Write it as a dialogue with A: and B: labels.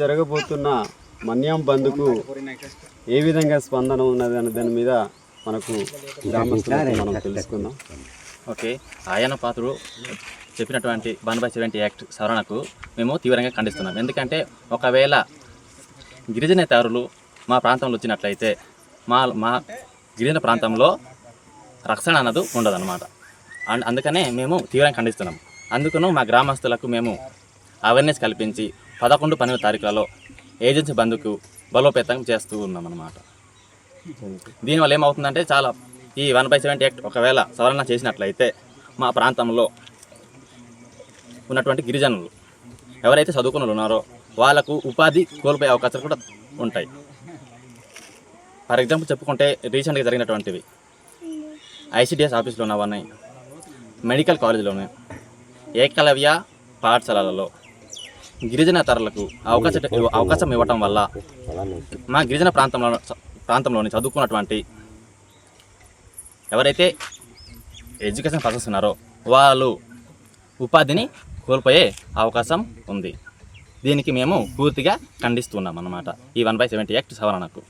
A: జరగబోతున్న మన్యం బంద్కు ఏ విధంగా స్పందన ఉన్నది అనే దాని మీద మనకు గ్రామస్తులకు మనం తెలుసుకుందాం.
B: ఓకే ఆయన పాత్రుడు చెప్పినటువంటి వన్ బై సెవెంటీ యాక్ట్ సవరణకు మేము తీవ్రంగా ఖండిస్తున్నాం. ఎందుకంటే ఒకవేళ గిరిజనేతారులు మా ప్రాంతంలో వచ్చినట్లయితే మా మా గిరిజన ప్రాంతంలో రక్షణ అన్నది ఉండదన్నమాట. అండ్ అందుకనే మేము తీవ్రంగా ఖండిస్తున్నాం. అందుకను మా గ్రామస్తులకు మేము అవేర్నెస్ కల్పించి పదకొండు పన్నెండు తారీఖులలో ఏజెన్సీ బంద్కు బలోపేతం చేస్తూ ఉన్నాం అన్నమాట దీనివల్ల ఏమవుతుందంటే చాలా ఈ వన్ బై సెవెంటీ యాక్ట్ ఒకవేళ సవరణ చేసినట్లయితే మా ప్రాంతంలో ఉన్నటువంటి గిరిజనులు ఎవరైతే చదువుకున్న ఉన్నారో వాళ్ళకు ఉపాధి కోల్పోయే అవకాశాలు కూడా ఉంటాయి. ఫర్ ఎగ్జాంపుల్ చెప్పుకుంటే రీసెంట్గా జరిగినటువంటివి. ఐసిడిఎస్ ఆఫీస్లో ఉన్నవన్నీ మెడికల్ కాలేజీలోనే ఏకలవ్య పాఠశాలలలో గిరిజన తరలకు అవకాశం అవకాశం ఇవ్వటం వల్ల మా గిరిజన ప్రాంతంలో ప్రాంతంలోని చదువుకున్నటువంటి ఎవరైతే ఎడ్యుకేషన్ పర్సన్స్ ఉన్నారో వాళ్ళు ఉపాధిని కోల్పోయే అవకాశం ఉంది. దీనికి మేము పూర్తిగా ఖండిస్తున్నాం అన్నమాట ఈ వన్ బై సెవెంటీ యాక్ట్ సవరణకు.